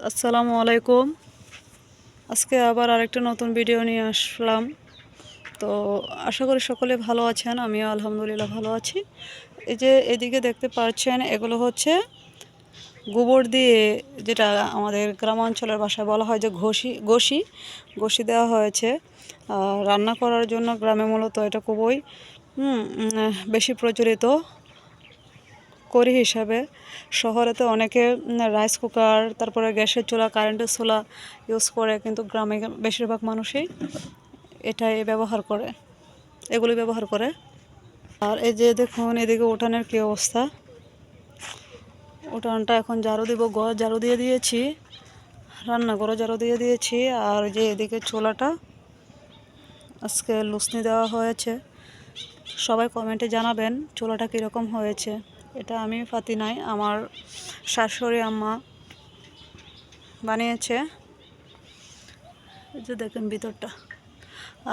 আসসালামু আলাইকুম। আজকে আবার আরেকটা নতুন ভিডিও নিয়ে আসলাম। তো আশা করি সকলে ভালো আছেন, আমিও আলহামদুলিল্লাহ ভালো আছি। এই যে এদিকে দেখতে পাচ্ছেন, এগুলো হচ্ছে গোবর দিয়ে যেটা আমাদের গ্রামাঞ্চলের ভাষায় বলা হয় যে ঘষি ঘষি ঘষি দেওয়া হয়েছে। রান্না করার জন্য গ্রামে মূলত এটা খুবই বেশি প্রচলিত। করি হিসাবে। শহরে তো অনেকে রাইস কুকার তারপরে গ্যাসের চুলা কারেন্টের চুলা ইউজ করে, কিন্তু গ্রামে বেশিরভাগ মানুষই এটাই ব্যবহার করে। এগুলি ব্যবহার করে। আর এই যে দেখুন, এদিকে উঠানের কী অবস্থা। উঠানটা এখন ঝাড়ু দিব ঘর ঝাড়ু দিয়ে দিয়েছি। রান্নাঘরও ঝাড়ু দিয়ে দিয়েছি। আর যে এদিকে চোলাটা আজকে লুসনি দেওয়া হয়েছে। সবাই কমেন্টে জানাবেন, চোলাটা কীরকম হয়েছে। এটা আমি পাতি নাই আমার শাশুড়ি আম্মা বানিয়েছে। এই যে দেখেন ভিতরটা।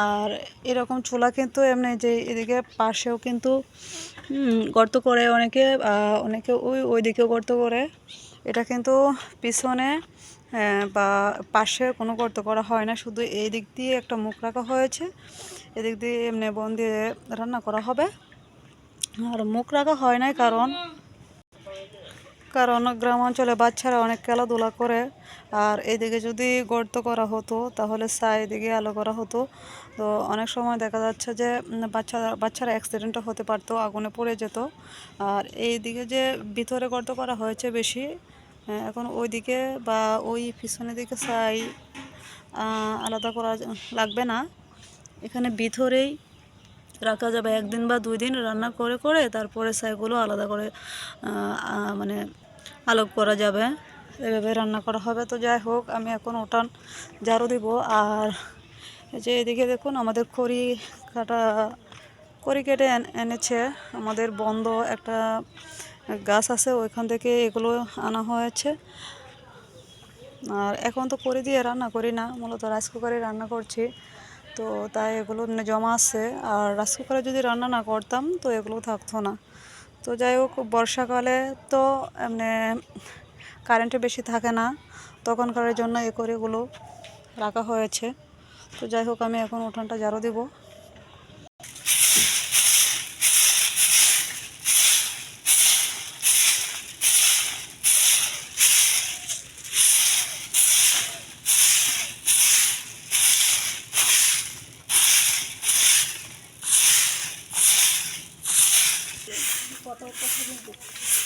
আর এরকম চুলা কিন্তু এমনি যে এদিকে পাশেও কিন্তু গর্ত করে অনেকে অনেকে ওই ওই দিকেও গর্ত করে। এটা কিন্তু পিছনে বা পাশে কোনো গর্ত করা হয় না, শুধু এই দিক দিয়ে একটা মুখ রাখা হয়েছে। এদিক দিয়ে এমনি বন দিয়ে রান্না করা হবে। আর মুখ রাখা হয় নাই কারণ কারণ গ্রাম অঞ্চলে বাচ্চারা অনেক খেলাধুলা করে। আর এইদিকে যদি গর্ত করা হতো, তাহলে চারিদিকে আলো করা হতো। তো অনেক সময় দেখা যাচ্ছে যে বাচ্চারা বাচ্চারা অ্যাক্সিডেন্টও হতে পারতো, আগুনে পড়ে যেত। আর এইদিকে যে ভিতরে গর্ত করা হয়েছে বেশি এখন ওইদিকে বা ওই পিছনের দিকে সাই আলাদা করা লাগবে না। এখানে ভিতরেই রাখা যাবে একদিন বা দুই দিন রান্না করে করে তারপরে ছাইগুলো আলাদা করে মানে আলোক করা যাবে। এভাবে রান্না করা হবে। তো যাই হোক, আমি এখন উঠান ঝাড়ু দিব। আর যে এদিকে দেখুন, আমাদের খড়ি কাটা, খড়ি কেটে এন- এনেছে। আমাদের বন্ধ একটা গাছ আছে, ওইখান থেকে এগুলো আনা হয়েছে। আর এখন তো করে দিয়ে রান্না করি না, মূলত রাইস কুকারে রান্না করছি। তো তাই এগুলো জমা আছে। আর রাইস কুকারে যদি রান্না না করতাম, তো এগুলো থাকতো না। তো যাই হোক, বর্ষাকালে তো এমনি কারেন্টে বেশি থাকে না। তখনকারের জন্য এ করে এগুলো রাখা হয়েছে। তো যাই হোক, আমি এখন উঠানটা জারো দিব। Totoo pa